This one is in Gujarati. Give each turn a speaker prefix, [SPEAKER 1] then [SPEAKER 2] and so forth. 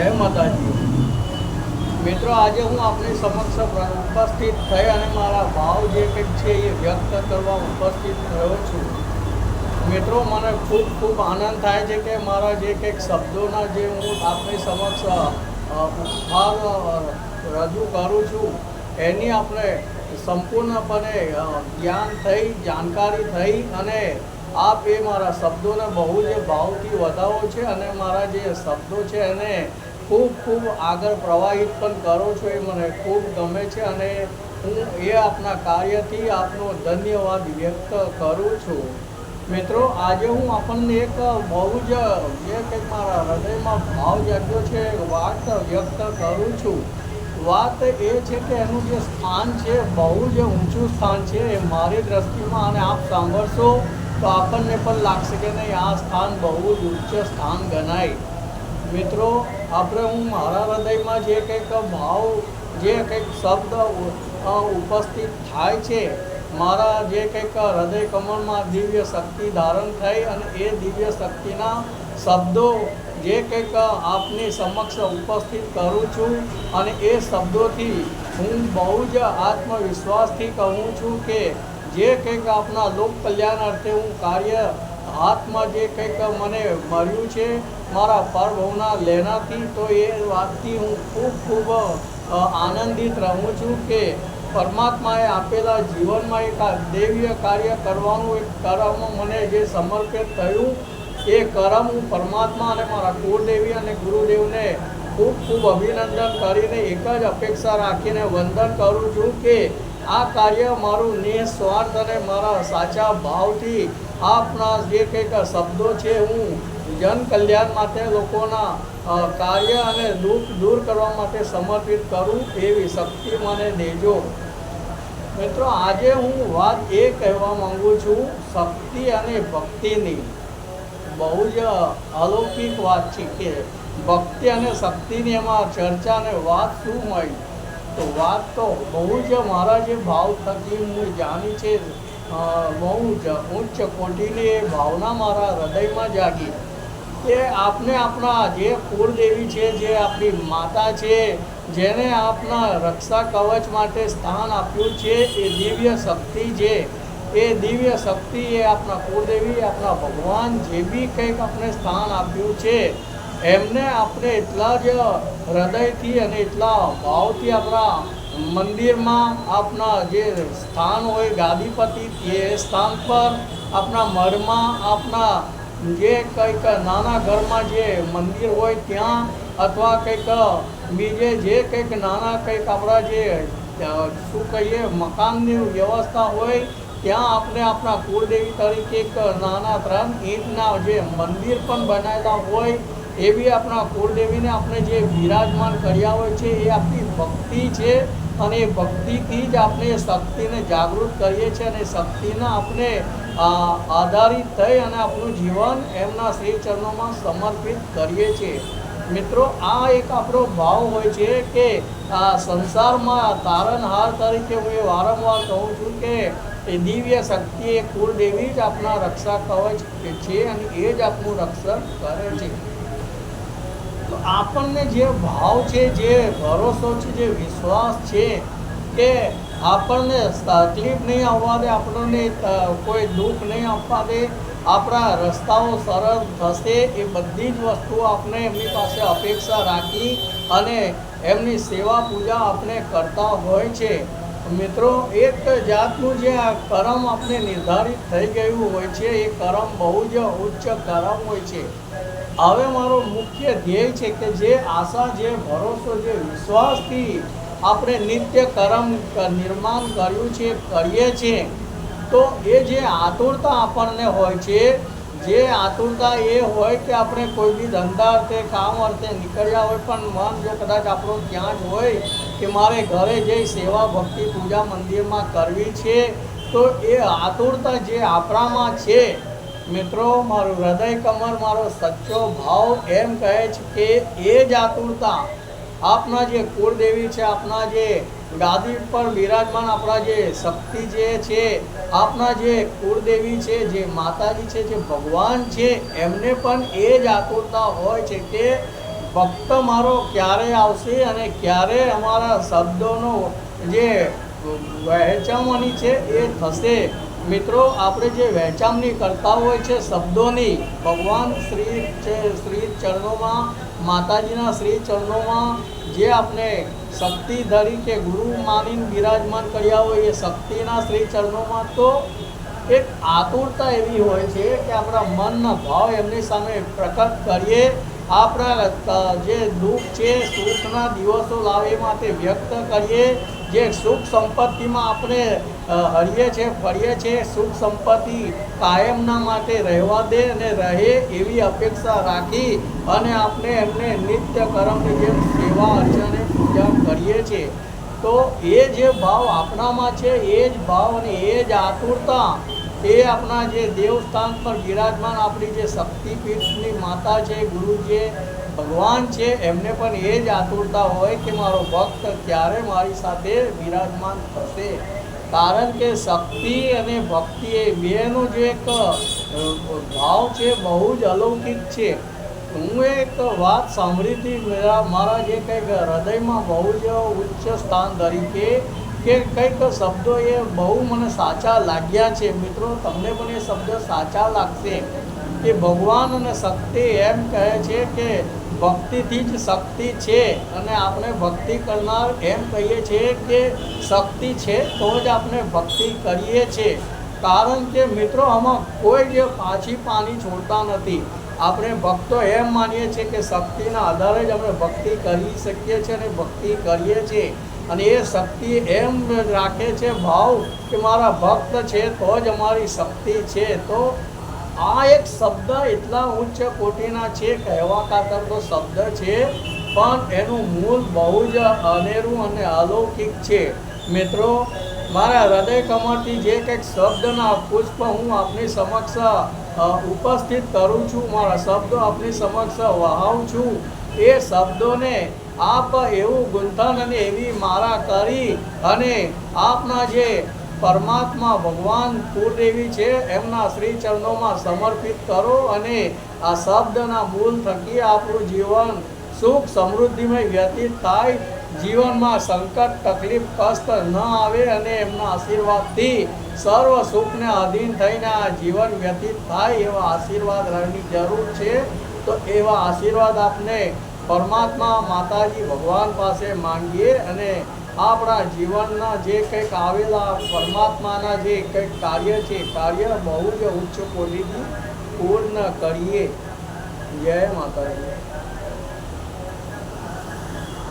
[SPEAKER 1] જય માતાજી. મિત્રો, આજે હું આપની સમક્ષ ઉપસ્થિત થઈ અને મારા ભાવ જે કંઈક છે એ વ્યક્ત કરવા ઉપસ્થિત થયો છું. મિત્રો, મને ખૂબ ખૂબ આનંદ થાય છે કે મારા જે કંઈક શબ્દોના જે હું આપની સમક્ષ ભાવ રજૂ કરું છું, એની આપણે સંપૂર્ણપણે જ્ઞાન થઈ, જાણકારી થઈ અને આપ એ મારા શબ્દોને બહુ જ ભાવથી વધાવો છે અને મારા જે શબ્દો છે એને ખૂબ ખૂબ આગળ પ્રવાહિત પણ કરો છો એ મને ખૂબ ગમે છે અને હું એ આપના કાર્યથી આપનો ધન્યવાદ વ્યક્ત કરું છું. મિત્રો, આજે હું આપણને એક બહુ જ જે કંઈક મારા હૃદયમાં ભાવ જાગ્યો છે વાત વ્યક્ત કરું છું. વાત એ છે કે એનું જે સ્થાન છે બહુ જ ઊંચું સ્થાન છે એ મારી દ્રષ્ટિમાં અને આપ સાંભળશો તો આપણને પણ લાગશે કે નહીં આ સ્થાન બહુ જ ઉચ્ચ સ્થાન ગણાય. મિત્રો, આપણે હું મારા હૃદયમાં જે કંઈક ભાવ, જે કંઈક શબ્દ ઉપસ્થિત થાય છે, મારા જે કંઈક હૃદય કમળમાં દિવ્ય શક્તિ ધારણ થઈ અને એ દિવ્ય શક્તિના શબ્દો જે કંઈક આપની સમક્ષ ઉપસ્થિત કરું છું અને એ શબ્દોથી હું બહુ જ આત્મવિશ્વાસથી કહું છું કે જે કંઈક આપના લોક કલ્યાણ અર્થે હું કાર્ય હાથમાં જે કંઈક મને મળ્યું છે, મારા પરભવના લેનાથી તો એ વાતથી હું ખૂબ ખૂબ આનંદિત રહું છું કે પરમાત્માએ આપેલા જીવનમાં એક દૈવીય કાર્ય કરવાનું, એક કર્મ મને જે સમર્પિત થયું, એ કરમ હું પરમાત્મા અને મારા કુળદેવી અને ગુરુદેવને ખૂબ ખૂબ અભિનંદન કરીને એક જ અપેક્ષા રાખીને વંદન કરું છું કે આ કાર્ય મારું નિઃસ્વાર્થ અને મારા સાચા ભાવથી આપના જે કંઈક શબ્દો છે, હું જન કલ્યાણ માટે લોકોના કાર્ય અને દુઃખ દૂર કરવા માટે સમર્પિત કરું એવી શક્તિ મને દેજો. મિત્રો, આજે હું વાત એ કહેવા માંગુ છું, શક્તિ અને ભક્તિની. બહુ જ અલૌકિક વાત છે કે ભક્તિ અને શક્તિની એમાં ચર્ચા અને વાત શું હોય? તો વાત તો બહુ જ મારા જે ભાવ થકી હું જાણી છે બહુ જ ઉચ્ચ કોટીની ભાવના મારા હૃદયમાં જાગી કે આપને આપણા જે કુળદેવી છે, જે આપણી માતા છે, જેને આપના રક્ષા કવચ માટે સ્થાન આપ્યું છે, એ દિવ્ય શક્તિ છે. એ દિવ્ય શક્તિ એ આપણા કુળદેવી આપણા ભગવાન જે બી કંઈક આપણે સ્થાન આપ્યું છે, એમને આપણે એટલા જ હૃદયથી અને એટલા ભાવથી આપણા મંદિરમાં આપના જે સ્થાન હોય ગાદીપતિ એ સ્થાન પર આપણા મઢમાં આપના જે કંઈક નાના ઘરમાં જે મંદિર હોય ત્યાં અથવા કંઈક બીજે જે કંઈક નાના કંઈક આપણા જે શું કહીએ, મકાનની વ્યવસ્થા હોય, ત્યાં આપણે આપણા કુળદેવી તરીકે એક નાના ત્રણ ઈંટના જે મંદિર પણ બનાવેલા હોય એવી આપણા કુળદેવીને આપણે જે વિરાજમાન કર્યા હોય છે, એ આપણી ભક્તિ છે અને એ ભક્તિથી જ આપણે એ શક્તિને જાગૃત કરીએ છીએ અને શક્તિના આપણે આધારિત થઈ અને આપણું જીવન એમના શ્રી ચરણોમાં સમર્પિત કરીએ છીએ. મિત્રો, આ એક આપણો ભાવ હોય છે કે, આ સંસારમાં તારણહાર તરીકે હું એ વારંવાર કહું છું કે, એ દિવ્ય શક્તિ એ કુળદેવી જ આપણા રક્ષા કવચ છે અને એ જ આપણું રક્ષણ કરે છે. આપણને જે ભાવ છે, જે ભરોસો છે, જે વિશ્વાસ છે કે આપણને તકલીફ નહીં આવવા દે, આપણને કોઈ દુઃખ નહીં આપવા દે, આપણા રસ્તાઓ સરળ થશે, એ બધી જ વસ્તુઓ આપણે એમની પાસે અપેક્ષા રાખી અને એમની સેવા પૂજા આપણે કરતા હોય છે. મિત્રો, એક જાતનું જે આ કરમ આપણે નિર્ધારિત થઈ ગયું હોય છે, એ કરમ બહુ જ ઉચ્ચ કરમ હોય છે. હવે મારો મુખ્ય ધ્યેય છે કે જે આશા, જે ભરોસો, જે વિશ્વાસથી આપણે નિત્ય કરમ નિર્માણ કર્યું છે, કરીએ છીએ તો એ જે આતુરતા આપણને હોય છે, જે આતુરતા એ હોય કે આપણે કોઈ બી ધંધા અર્થે, કામ અર્થે નીકળ્યા હોય, પણ મન જો કદાચ આપણું ત્યાં જ હોય કે મારે ઘરે જઈ સેવા ભક્તિ પૂજા મંદિરમાં કરવી છે, તો એ આતુરતા જે આપણામાં છે મિત્રો, મારું હૃદય કમર, મારો સચ્ચો ભાવ એમ કહે છે કે એ જ આતુરતા આપના જે કુળદેવી છે, આપના જે ગાદી પર બિરાજમાન, આપણા જે શક્તિ જે છે, આપના જે કુળદેવી છે, જે માતાજી છે, જે ભગવાન છે, એમને પણ એ જ આતુરતા હોય છે કે ભક્ત મારો ક્યારે આવશે અને ક્યારે અમારા શબ્દોનો જે વહેંચવણી છે, એ થશે. મિત્રો, આપણે જે વહેંચવણી કરતા હોય છે શબ્દોની, ભગવાન શ્રી છે, શ્રી ચરણોમાં, માતાજીના શ્રી ચરણોમાં જે આપણે શક્તિ તરીકે ગુરુ માનીને બિરાજમાન કર્યા હોય એ શક્તિના શ્રી ચરણોમાં તો એક આતુરતા એવી હોય છે કે આપણા મનના ભાવ એમની સામે પ્રકટ કરીએ આપણા જે દુઃખ છે, સુખના દિવસો લાવે માટે વ્યક્ત કરીએ. જે સુખ સંપત્તિમાં આપણે હરીએ છીએ ફરીએ છીએ સુખ સંપત્તિ કાયમના માટે રહેવા દે અને રહે એવી અપેક્ષા રાખી અને આપણે એમને નિત્ય કર્મની જેમ સેવા અર્ચને પૂજા કરીએ છીએ. તો એ જે ભાવ આપણામાં છે, એ જ ભાવ અને એ જ આતુરતા એ આપણા જે દેવસ્થાન પર બિરાજમાન આપણી જે શક્તિપીઠની માતા છે ગુરુ છે ભગવાન છે, એમને પણ એ જ આતુરતા હોય કે મારો ભક્ત ક્યારે મારી સાથે બિરાજમાન થશે. કારણ કે શક્તિ અને ભક્તિ એ બેનો જે એક ભાવ છે, બહુ જ અલૌકિક છે. હું એક વાત સાંભળી હતી, મારા જે કંઈક હૃદયમાં બહુ જ ઉચ્ચ સ્થાન તરીકે કે કંઈક શબ્દો એ બહુ મને સાચા લાગ્યા છે. મિત્રો, તમને પણ એ શબ્દ સાચા લાગશે કે ભગવાન અને શક્તિ એમ કહે છે કે ભક્તિથી જ શક્તિ છે. અને આપણે ભક્તિ કરનાર એમ કહીએ છીએ કે શક્તિ છે તો જ આપણે ભક્તિ કરીએ છીએ. કારણ કે મિત્રો, આમાં કોઈ જે પાછી પાણી છોડતા નથી. આપણે ભક્તો એમ માનીએ છીએ કે શક્તિના આધારે જ આપણે ભક્તિ કરી શકીએ છીએ અને ભક્તિ કરીએ છીએ. અને એ શક્તિ એમ રાખે છે ભાવ કે મારા ભક્ત છે તો જ અમારી શક્તિ છે. તો આ એક શબ્દ એટલા ઉચ્ચ કોટીના છે કહેવા ખાતર તો શબ્દ છે, પણ એનું મૂળ બહુ જ અનેરું અને અલૌકિક છે. મિત્રો, મારા હૃદય કમળથી જે કંઈક શબ્દના પુષ્પ હું આપની સમક્ષ ઉપસ્થિત કરું છું, મારા શબ્દો આપની સમક્ષ વહાવું છું, એ શબ્દોને આપ એવું ગુંથન અને એવી મારા કરી અને આપના જે પરમાત્મા ભગવાન કુળદેવી છે, એમના શ્રી ચરણોમાં સમર્પિત કરો અને આ શબ્દના મૂલ થકી આપણું જીવન સુખ સમૃદ્ધિમય વ્યતીત થાય. જીવનમાં સંકટ, તકલીફ, કષ્ટ ન આવે અને એમના આશીર્વાદથી સર્વ સુખને અધીન થઈને આ જીવન વ્યતીત થાય એવા આશીર્વાદ રહેવાની જરૂર છે. તો એવા આશીર્વાદ આપને પરમાત્મા માતાજી ભગવાન પાસે માંગીએ અને આપણા જીવનના જે કંઈક આવેલા પરમાત્માના જે કંઈક કાર્ય છે, કાર્ય બહુ જ ઉચ્ચ કોટીથી પૂર્ણ કરીએ. જય માતાજી.